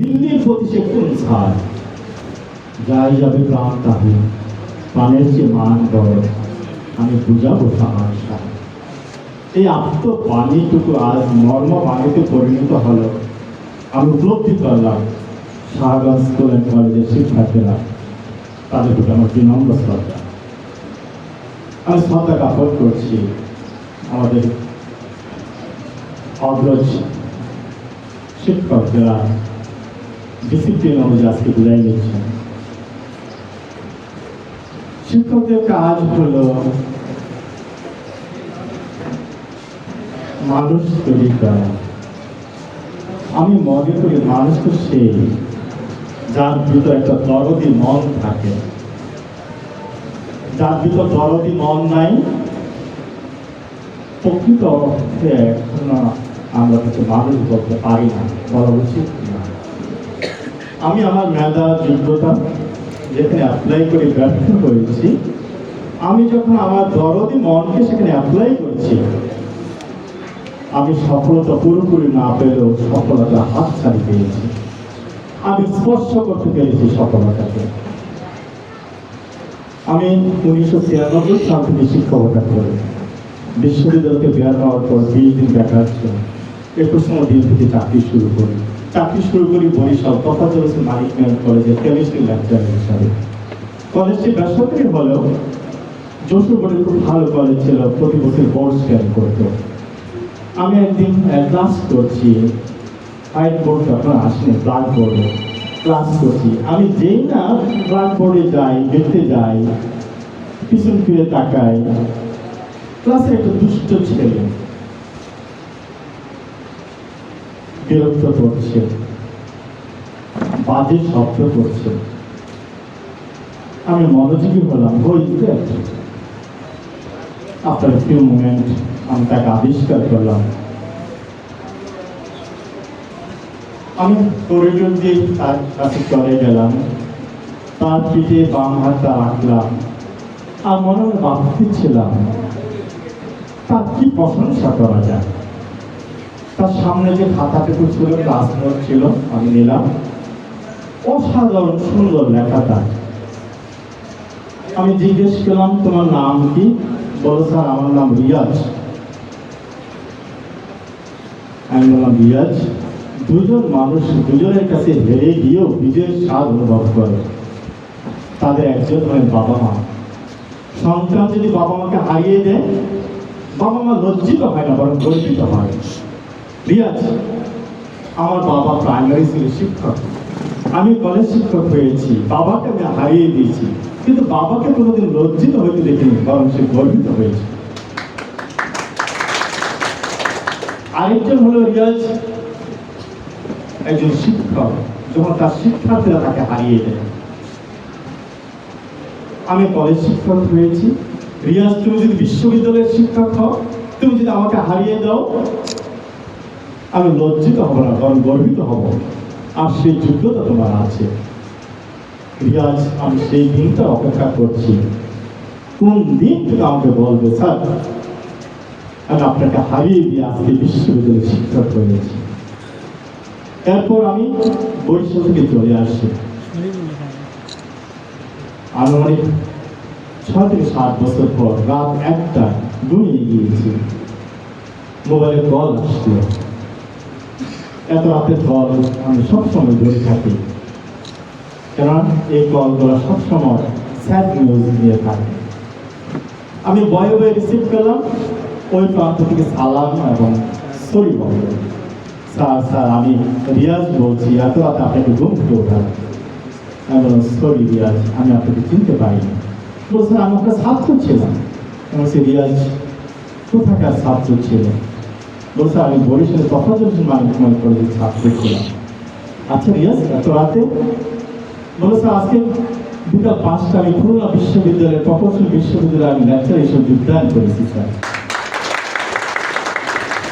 দিল্লির প্রতি সে কোন ছাড় যাই যাবে প্রাণ তাহে প্রাণের যে মান বড়, আমি বুঝাবো আমার এই আত্মবাণীটুকু আজ মর্ম বাণীতে পরিণত হলো। আমি উপলব্ধি করলাম শাহগঞ্জ স্কুল কলেজের শিক্ষার্থীরা, তাদের প্রতি আমার বিনম্র শ্রদ্ধা। আমি শ্রদ্ধা জ্ঞাপন করছি আমাদের অগ্রজ শিক্ষক যারা ডিসিপ্লিন অনুযায়ী আজকে বিদায় নিচ্ছেন শিক্ষকদের কাজ হলো মানুষ তৈরি করা আমি মনে করি মানুষ তো সেই যার ভিতর একটা দরদি মন থাকে যার ভিতর দরদি মন নাই প্রকৃত অর্থে আমরা তাকে মানুষ বলতে পারি না বলা উচিত আমি আমার মেধা, যোগ্যতা যেখানে অ্যাপ্লাই করে ব্যর্থ হয়েছি, আমি যখন আমার দরদি মনকে সেখানে অ্যাপ্লাই করছি, আমি সফলতা পুরোপুরি না পেলেও সফলতা হাত ছাড়ি পেয়েছি। আমি স্পর্শ করতে পেরেছি সফলতাকে। আমি উনিশশো ছিয়ানব্বই সাল থেকে শিক্ষকতা করি। বিশ্ববিদ্যালয়কে বের হওয়ার পর বিশ দিন বেকার ছিল একুশ দিন থেকে চাকরি শুরু করি। চাকরি শুরু করি বরিশাল, তথা চলেছে মানিক মেয়র কলেজে কেমিস্ট্রি লেকচার হিসাবে। কলেজটি বেসরকারি হলেও যশোর বোর্ডে খুব ভালো কলেজ ছিল, প্রতি বছর বোর্ড স্ক্যান করতো। আমি একদিন ক্লাস করছি হোয়াইট বোর্ড তখন আসেনি ব্ল্যাক বোর্ডে ক্লাস করছি। আমি যেই না ব্ল্যাক বোর্ডে যাই দেখতে যাই, পিছন ফিরে তাকাই ক্লাসে একটা দুষ্ট ছেলে। বিরক্ত করছে বাজে শব্দ করছে আমি মনোযোগী হলাম। হইতে আফটার ফিউ মোমেন্ট আমি তাকে আবিষ্কার করলাম। আমি করিডোর দিয়ে তার কাছে চলে গেলাম। তার পিঠে বাম হাতটা রাখলাম। আর মনে মনে ভাবতেছিলাম, তার কি প্রশংসা করা যায়? তার সামনে যে খাতাটুকু ছিল ক্লাস ছিল, আমি নিলাম। অসাধারণ, সুন্দর লেখাটা। আমি জিজ্ঞেস করলাম, তোমার নাম কি? বলো, স্যার, আমার নাম রিয়াজ। আমি বললাম, রিয়াজ, দুজন মানুষ দুজনের কাছে হেরে গিয়েও বিজয়ের স্বাদ অনুভব করে। তাদের একজন হয় বাবা মা। সন্তান যদি বাবা মাকে হারিয়ে দেয়, বাবা মা লজ্জিত হয় না, বরং গর্বিত হয়। রিয়াজ, আমার বাবা প্রাইমারি স্কুলের শিক্ষক। আমি কলেজ শিক্ষক হয়েছি, বাবাকে আমি হারিয়ে দিয়েছি। কিন্তু বাবাকে কোনোদিন লজ্জিত হইতে দেখিনি, বরং সে গর্বিত হয়েছে। আরেকজন হলো রিয়াজ, একজন শিক্ষক। যখন তার শিক্ষার্থীরা তাকে হারিয়ে দেয়। আমি কলেজ শিক্ষক হয়েছি। রিয়াজ, তুমি যদি বিশ্ববিদ্যালয়ের শিক্ষক হও, তুমি যদি আমাকে হারিয়ে দাও আমি লজ্জিত হব না বরং গর্বিত হব। আর সেই যোগ্যতা তোমার আছে। রিয়াজ, আমি সেই দিনটা অপেক্ষা করছি। কোন দিন তুমি আমাকে বলবে, স্যার? আমি আপনাকে হারিয়ে দিয়ে আজকে বিশ্ববিদ্যালয়ের শিক্ষক হয়েছি। এরপর আমি বরিশাল থেকে চলে আসি। অনেক ছয় থেকে সাত বছর পর রাত একটা ঘুমিয়ে গিয়েছি। মোবাইলে কল আসছিল। এত রাতের কল আমি সবসময় ধরে থাকি। কারণ এই কলগুলো সবসময় স্যাড নিউজ দিয়ে থাকে। আমি বয়ে বয়ে রিসিভ করলাম, ওই প্রান্ত থেকে সালাম এবং সরি বললাম। স্যার স্যার, আমি রিয়াজ বলছি, এত রাতে আপনাকে ঘুম থেকে ওঠালাম আমি সরি রিয়াজ, আমি আপনাকে চিনতে পারিনি। বলছে আমি একটা ছাত্র ছিলাম। এবং সে রিয়াজ, কোথাকার ছাত্র ছিল বলছে, আমি বরিশালে তফাজুল মানিকমাল কলেজের ছাত্র ছিলাম। আচ্ছা রিয়াজ, এত রাতে? বলেছে আজকে বিকাল পাঁচটা আমি খুলনা বিশ্ববিদ্যালয়ের প্রকৌশল বিশ্ববিদ্যালয়ে আমি লেকচার হিসেবে যোগদান করেছি, স্যার।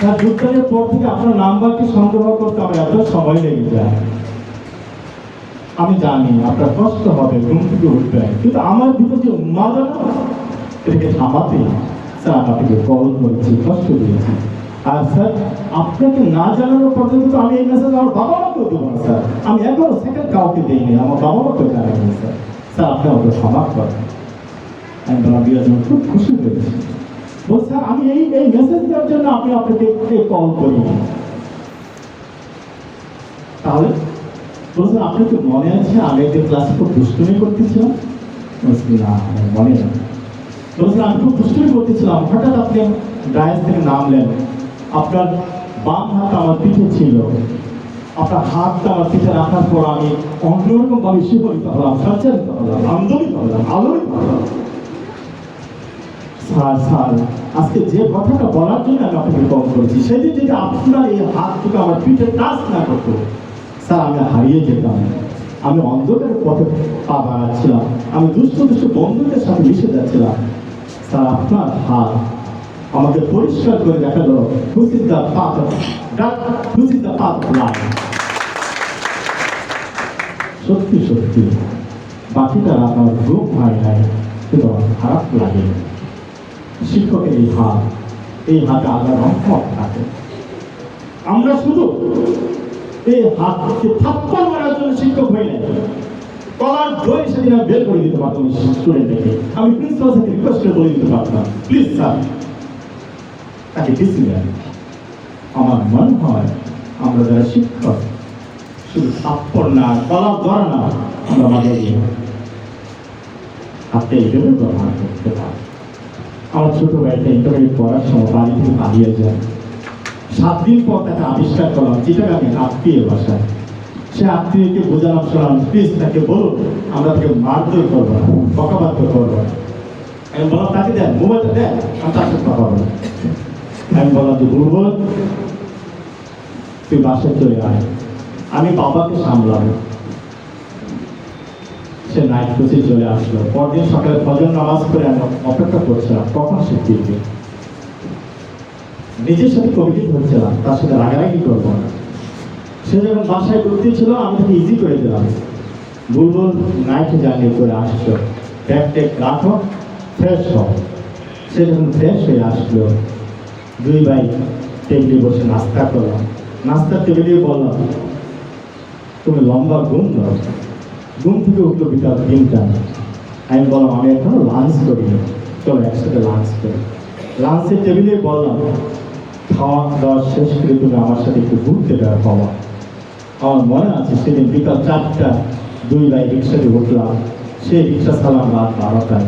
তার যোগদানের পর থেকে আপনার নাম্বারটি সংগ্রহ করতে আমার এত সময় লেগে যায়? আমি জানি, আপনার কষ্ট হবে, ঘুম থেকে উঠবেন কিন্তু আমার ভিতর যে উন্মাদনা, এটাকে থামাতে, স্যার আপনাকে কল করেছি, কষ্ট দিয়েছি। আর স্যার আপনাকে না জানানোর পর্যন্ত আমি এই মেসেজ আমার বাবা মাকেও দেবো না স্যার। আমি এখনও সেকেন্ড কাউকে দিইনি আমার বাবা মাকেও জানাইনি স্যার। স্যার আপনি আমাকে ক্ষমা করেন। আমি বললাম বিরাজ আমি খুব খুশি হয়েছি। বল স্যার আমি এই এই মেসেজ দেওয়ার জন্য আমি আপনাকে কল করিনি। তাহলে বলছেন আপনার কি মনে আছে আমি একদিন ক্লাসে খুব দুষ্টুমি করতেছিলাম? বলছি, না মনে নেই। বলছেন আমি খুব দুষ্টুমি করতেছিলাম। হঠাৎ আপনি ডায়েস থেকে নামলেন। আপনার বাম হাত আমার পিঠে ছিল। আপনার হাতটা আমার পিঠে রাখার পর আমি অন্যরকম ভাবে শিহরিত হলাম সঞ্চারিত হলাম, আন্দোলিত হলাম, আলোড়িত হলাম। স্যার স্যার, আজকে যে কথাটা বলার জন্য আমি আপনাকে কল করেছি সেদিন যদি আপনার এই হাতটুকু আমার পিঠে টাচ না করতো, স্যার, আমি হারিয়ে যেতাম আমি অন্ধকারের পথে পা বাড়াচ্ছিলাম, আমি দুষ্ট দুষ্ট বন্ধুদের সাথে মিশে যাচ্ছিলাম। স্যার, আপনার হাত আমাকে পরিষ্কার করে দেখাল whose is the path whose is the life সত্যি সত্যি। বাকিটা আমার ঘুম হয় নাই, কিন্তু খারাপ লাগে। শিক্ষকের এই হাত, এই হাতে আলাদা রহমত থাকে। আমরা শুধু এই হাতকে থাপ্পড় মারার জন্য শিক্ষক হই না কলার ধরে সেদিন আমি বের করে দিতে পারতাম স্টুডেন্টকে আমি প্রিন্সিপাল থেকে রিকোয়েস্ট করে বলে দিতে পারতাম। প্লিজ স্যার তাকে দিয়েছিলেন আমার মনে হয় আমরা যারা শিক্ষক, শুধু থাপ্পড় না কলার ধরা না, আমরা দিয়ে হাতে এইভাবে ব্যবহার করতে পারি আমার ছোট ভাইটা ইন্টারমিডিয়েট পড়ার সময় বাড়ি থেকে পালিয়ে যায়। সাত দিন পর তাকে আবিষ্কার করলাম আমি আত্মীয় বাসায়। সে আত্মীয়কে বোঝালাম শোনাম প্লিজ তাকে বলুন আমরা তাকে মারধর করব না বকাবাধ্য করব না। আমি বললাম, তাকে দেন, মোবাইলটা দেন, আমি তার সাথে কথা বলব। আমি বললাম যে দুর্বল তুই বাসে চলে আয়। আমি বাবাকে সামলাবো। সে নাইট কোচে চলে আসলো। পরদিন সকালে ফজর নামাজ করে আমি অপেক্ষা করছিলাম, কখন সে ফিরবে? নিজের সাথে কমিটি করছিলাম তার সাথে রাগারাগি করব না। সে যখন বাসায় ঢুকতে ছিল, আমি তাকে ইজি করে দিলাম। বুলবুল নাইট জার্নি করে আসছো। ব্যাগ টেক রাখো ফ্রেশ হও। সে যখন ফ্রেশ হয়ে আসলো দুই ভাই টেবিলে বসে নাস্তা করলাম। নাস্তার টেবিলে বললাম, তুমি লম্বা ঘুম দাও। ঘুম থেকে উঠল বিকাল তিনটা। আমি বললাম, আমি এখনও লাঞ্চ করিনি। চলো একসাথে লাঞ্চ করি। লাঞ্চের টেবিলে বললাম, খাওয়া দাওয়া শেষ করে তুমি আমার সাথে একটু ঘুরতে দেওয়া পাওয়া আমার মনে আছে সেদিন বিকাল চারটা, দুই ভাই রিক্সাতে উঠলাম। সেই রিক্সা চালাম রাত বারোটায়।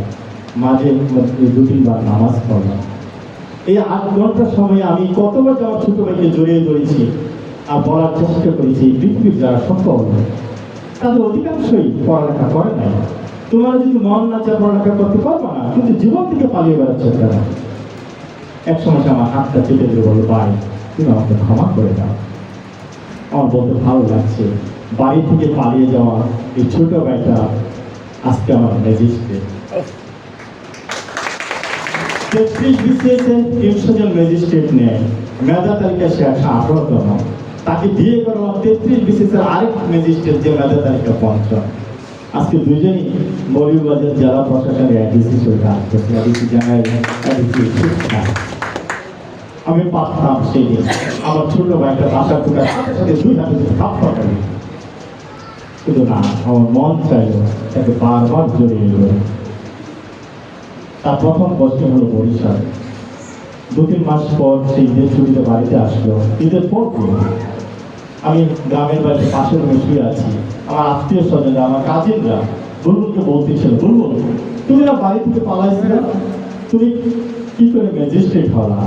মাঝে দু তিনবার নামাজ পড়লাম। এই আট ঘণ্টার সময় আমি কতবার আমার ছোট ভাইকে জড়িয়ে ধরেছি আর বলার চেষ্টা করেছি, এই পৃথিবীর যারা সফল তাদের অধিকাংশই পড়ালেখা করে নাই। তোমার যদি মন না চায় পড়ালেখা করতে পারব না, কিন্তু জীবন থেকে পালিয়ে বেড়াচ্ছে তারা এক সময় আমার হাতটা চেপে দিয়ে বলল, ভাই, তুমি আমাকে ক্ষমা করে দাও। আমার বলতে ভালো লাগছে। বাড়ি থেকে পালিয়ে যাওয়া এই ছোট ভাইটা আজকে আমার ম্যাজিস্ট্রেট। তেত্রিশ বিসিএসে জন ম্যাজিস্ট্রেট নেয় মেধা তালিকা সে একশো আঠারোতম তাকে বিয়ে করা তেত্রিশ বিসিএসের আরেক ম্যাজিস্ট্রেট যে মেধা তালিকা পঞ্চম আজকে দুজনই মৌলভীবাজার জেলা প্রশাসনের অ্যাডিসি হিসেবে অ্যাডিসি জেনারেল আমি পারতাম সেই দিন আমার ছোট ভাইটা বাসার ঢোকার সাথে সাথে দুই হাতে দুটো থাপ কিন্তু না, আমার মন চাইল তাকে বারবার জড়িয়ে এলো তার প্রথম পোস্টিং হলো বরিশাল। দু তিন মাস পর সেই ঈদের ছুটিতে বাড়িতে আসলো। ঈদের পর আমি গ্রামের বাড়িতে পাশের রুমে শুয়ে আছি। আমার আত্মীয় স্বজনরা আমার কাজিনরা বুলবুলকে বলতেছিল বুলবুল তুমি না বাড়ি থেকে পালাইছিলে তুমি কি করে ম্যাজিস্ট্রেট হলা?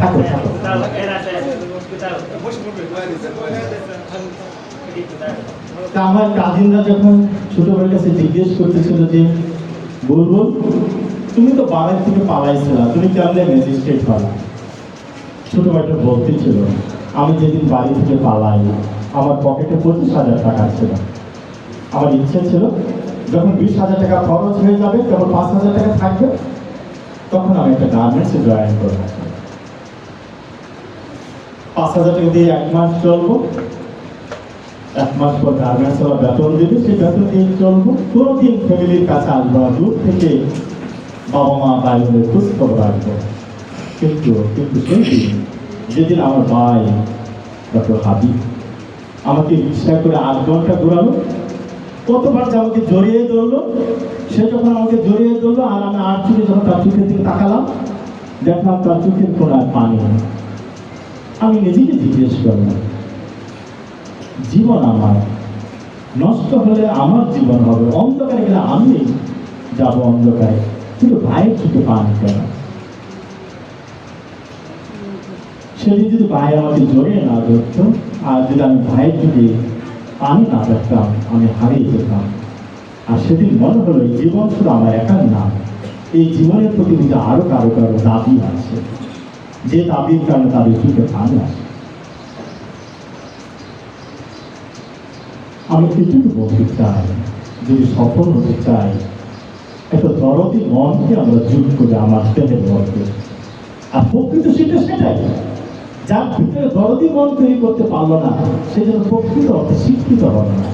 থাকো থাকো। আমার কাজিনরা যখন ছোটবেলার কাছে জিজ্ঞেস করতেছিল যে, বুলবুল, তুমি তো বাড়ির থেকে পালাইছিলা, তুমি কেমনে ম্যাজিস্ট্রেট পালা ছোট ভাইটা বলতেছিল আমি যেদিন বাড়ি থেকে পালাই, আমার পকেটে পঁচিশ হাজার টাকা ছিল। আমার ইচ্ছে ছিল, যখন বিশ হাজার টাকা খরচ হয়ে যাবে, তখন পাঁচ হাজার টাকা থাকবে। তখন আমি একটা গার্মেন্টসে জয়েন করব পাঁচ হাজার টাকা দিয়ে এক মাস চলবো। এক মাস পর গার্মেন্টস ওরা বেতন দেবে, সেই বেতন দিয়ে চলবো। কোনোদিন ফ্যামিলির কাছে আসব। দূর থেকে বাবা মা, ভাই বোনের খোঁজ খবর রাখব। কিন্তু কিন্তু সেই দিন, যেদিন আমার ভাই, ডক্টর হাবিব, আমাকে রিক্সা করে আট ঘণ্টা ঘোরালো, কতবার যে আমাকে জড়িয়ে ধরলো, সে যখন আমাকে জড়িয়ে ধরলো, আর আমি আর চোখে যখন তার চোখের দিকে তাকালাম, দেখলাম তার চোখের কোনায় পানি। আমি নিজেকে জিজ্ঞেস করলাম জীবন আমার, নষ্ট হলে আমার জীবন হবে, অন্ধকারে গেলে আমি যাব অন্ধকারে, কিন্তু ভাইয়ের চোখে পানি কেন? সেদিন যদি ভাই আমাকে জড়িয়ে না ধরতো, আর যদি আমি ভাইয়ের যদি পানি না দেখতাম, আমি হারিয়ে যেতাম। আর সেদিন মনে হলো জীবন শুধু আমার একার না, এই জীবনের প্রতি কিন্তু আরও কারও কারও দাবি আছে। যে দাবির কারণে তাদের চোখে পানি আসে আমি এটুকু বলতে চাই, যদি সফল হতে চাই, একটা দরদি মনকে আমরা যুগ করে আমার দেহের মধ্যে আর প্রকৃত সেটা সেটাই। যার ভিতরে দরদি মন তৈরি করতে পারল না, সে যেন প্রকৃত অর্থে শিক্ষিত হবে না।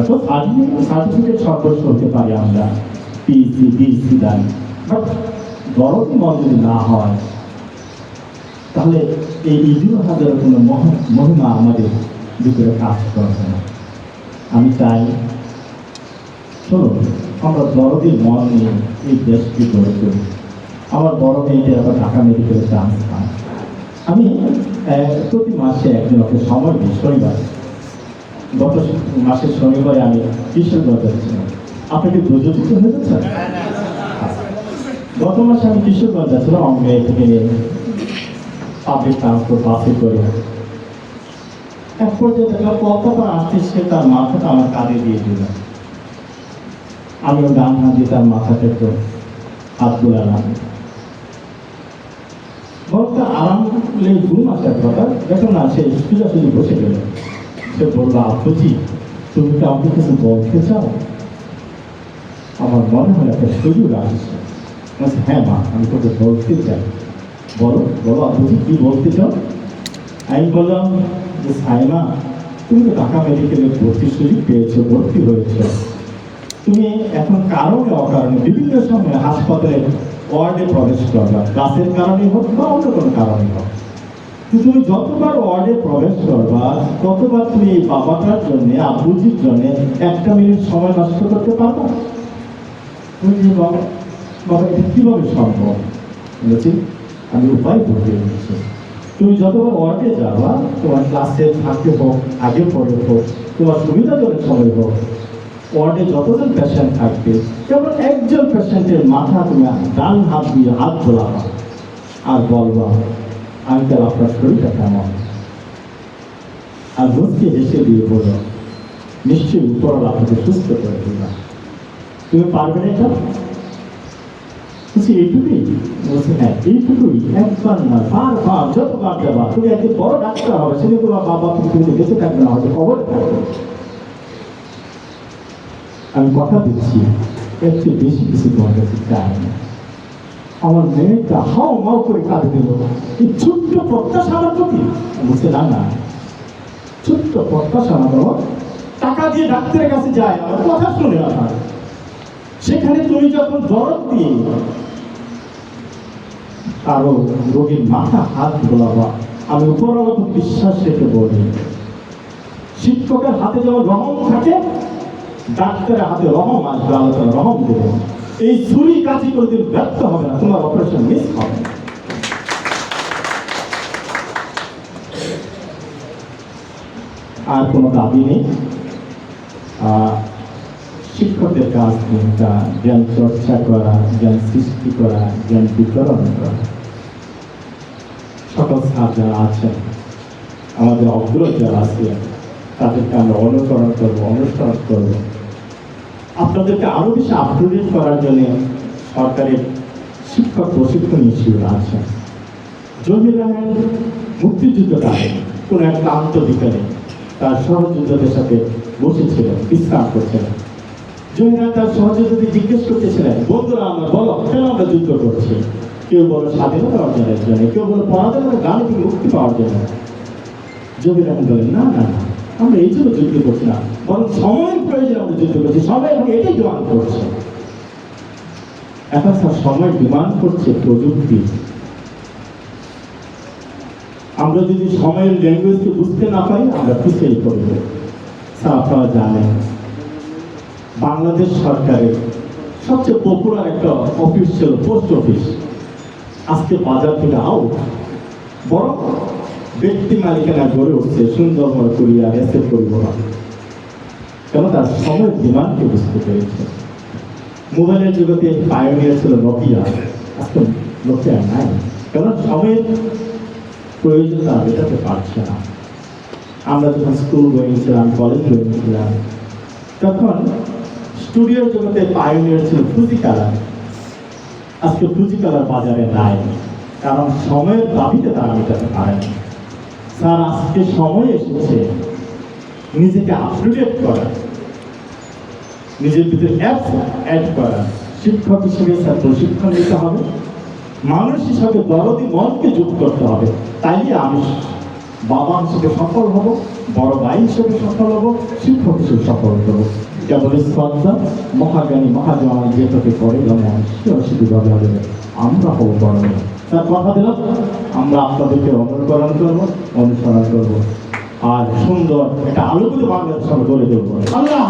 এত সার্টিফিকেট সর্বস্ব হতে পারি আমরা পিএসসি বিএসসি দান বাট দরদি মন যদি না হয় তাহলে এই ঈদুল হাজারের কোনো মহ- মহিমা আমাদের ভিতরে কাজ করছে না। আমি চাই শোনো আমরা দরদির মন নিয়ে এই দেশকে গড়ে তুলি। আমার বড় মেয়েটি আবার ঢাকা মেডিকেলে চান্স পায় আমি প্রতি মাসে একদিন ওকে সময় দিই শনিবার। গত মাসের শনিবারে আমি কিশোরগঞ্জ যাচ্ছিলাম। আপনাকে কি দুর্যোগিত হয়ে যাচ্ছেন গত মাসে আমি কিশোরগঞ্জ যাচ্ছিলাম আমার মেয়ে থেকে নিয়ে পাবলিক ট্রান্সপোর্ট বাসে করে এক পর্যায়ে দেখলাম কতবার আসছে সে তার মাথাটা আমার কাঁধে দিয়ে দিল আমি ওর গান হাত দিয়ে তার মাথাটা একটু হাত গোলালাম বলতে আরাম ঘুম আসার কথা দেখো না সে সোজাসুজি বসে গেল। সে বলল আব্বুজি তুমি কি আমাকে কিছু বলতে চাও? আমার মনে হয় একটা সুযোগ আসছে। হ্যাঁ মা আমি তোকে বলতে চাই। বলো বলো আপনি কি বলতে চাও? আমি বললাম যে, সাইমা, তুমি তো ঢাকা মেডিকেলে ভর্তি সুযোগ পেয়েছ, ভর্তি হয়েছো। তুমি এখন কারণে অকারণে বিভিন্ন সময় হাসপাতালে ওয়ার্ডে প্রবেশ করবা। ক্লাসের কারণে হোক বা অন্য কোনো কারণে হোক। তুমি যতবার ওয়ার্ডে প্রবেশ করবা, ততবার তুমি বাবাটার জন্য, আব্বুজির জন্য একটা মিনিট সময় নষ্ট করতে পারবা? তুমি বাবা বাবা, এটা কীভাবে সম্ভব? বলেছি আমি উপায় বলতে দিচ্ছি তুমি যতবার ওয়ার্কে যাবা, তোমার ক্লাসে থাকতে হোক আগে পরে হোক, তোমার সুবিধাজনক সময় হোক ওয়ার্ডে যতজন পেশেন্ট থাকবে, কেবল একজন পেশেন্টের মাথা তুমি ডান হাত দিয়ে হাত ধোলাবা আর বলবা আঙ্কেল আপনার শরীরটা কেমন? আর মুখকে হেসে দিয়ে বলো, নিশ্চয়ই উপরওয়ালা আপনাকে সুস্থ করে দিলাম তুমি পারবে না এটা? হ্যাঁ বড় ডাক্তার হবে বাবা না, হয়তো খবর আমি কথা দিচ্ছি চেয়ে বেশি কিছু তোমার চাই না। আমার মেয়েটা হাও মাও করে কাঁদে দিল এই ছোট্ট প্রত্যাশা আমার প্রতি? বলছে, না না, ছোট্ট প্রত্যাশা বাবা টাকা দিয়ে ডাক্তারের কাছে যায় আমার কথা শুনে আমার সেখানে তুমি যখন দরদ দিয়ে আরও রোগীর মাথা হাত বোলাবা। আমি উপরওয়ালা বিশ্বাস রেখে বলি, শিক্ষকের হাতে যেমন রহম থাকে, ডাক্তারের হাতে রহম আসবে আলোচনা রহম দেবে এই ছুরি কাছি কোনোদিন ব্যর্থ হবে না, তোমার অপারেশন মিস হবে। আর কোনো দাবি নেই? আহ, শিক্ষকদের কাজ চিন্তা জ্ঞান চর্চা করা জ্ঞান সৃষ্টি করা জ্ঞান বিতরণ করা সকল স্যার যারা আছেন আমাদের অগ্রজ যারা আছে তাদেরকে আমরা অনুকরণ করব অনুসরণ করব আপনাদেরকে আরও বেশি আপডেট করার জন্য সরকারের শিক্ষক প্রশিক্ষণ শিবির আছে। জমির রায়ের মুক্তিযুদ্ধটা কোন এক ক্লান্ত বিকালে তার সহযোদ্ধাদের সাথে বসেছিলেন বিশ্রাম করছিলেন। জমিরা তার সহযোগীদের জিজ্ঞেস করতেছিলেন বন্ধুরা, আমরা বলো, কেন আমরা যুদ্ধ করছি? কেউ বলো, স্বাধীনতা অর্জনের জন্য। কেউ বলো পরাধীনতা গান থেকে মুক্তি পাওয়ার জন্য। রহমান বলেন, না না আমরা এই জন্য যুদ্ধ করছি না। বরং সময়ের প্রয়োজনে আমরা যুদ্ধ করছি। সবাই এখন এটাই ডিমান্ড করছে। এখন স্যার, সময় ডিমান্ড করছে প্রযুক্তি। আমরা যদি সময়ের ল্যাঙ্গুয়েজকে বুঝতে না পারি, আমরা পিছিয়ে পড়ব। স্যার, আপনারা জানেন বাংলাদেশ সরকারের সবচেয়ে পপুলার একটা অফিস ছিল পোস্ট অফিস আজকে বাজার থেকে আউট বরং ব্যক্তি মালিকানা গড়ে উঠছে সুন্দরবন কুরিয়ার এসেট পরিবহন কেন তার সময় ডিমান্ডকে বুঝতে পেরেছে? মোবাইলের জগতে পায়োনিয়ার ছিল নকিয়া আজকে নকিয়া নাই। কারণ সময়ের প্রয়োজন তারা মেটাতে পারছে না। আমরা যখন স্কুল গিয়েছিলাম কলেজ গিয়েছিলাম তখন স্টুডিওর জগতে পায়োনিয়ার ছিল ফুজি কালার আজকে ফুজি কালার বাজারে নাই, কারণ সময়ের দাবিতে তারা মেটাতে পারেনি। স্যার, আজকে সময় এসেছে নিজেকে আপডেট করা, নিজের ভিতরে অ্যাপস অ্যাড করা। শিক্ষক হিসেবে স্যার প্রশিক্ষণ দিতে হবে, মানুষ হিসাবে দরদি মনকে যোগ করতে হবে। তাইলে আমি বাবা হিসেবে সফল হব, বড় ভাই হিসেবে সফল হব, শিক্ষক হিসেবে সফল হব। কেবল শ্রদ্ধা মহাজ্ঞানী মহাজওয়ান যেটাকে করে সে অসুবিধা হবে। আমরা হব বড় তার কথা দিলাম আমরা আপনাদেরকে অনুকরণ করব, অনুসরণ করব। আর সুন্দর একটা আলোকিত বাংলাদেশ গড়ে দেবো আল্লাহ।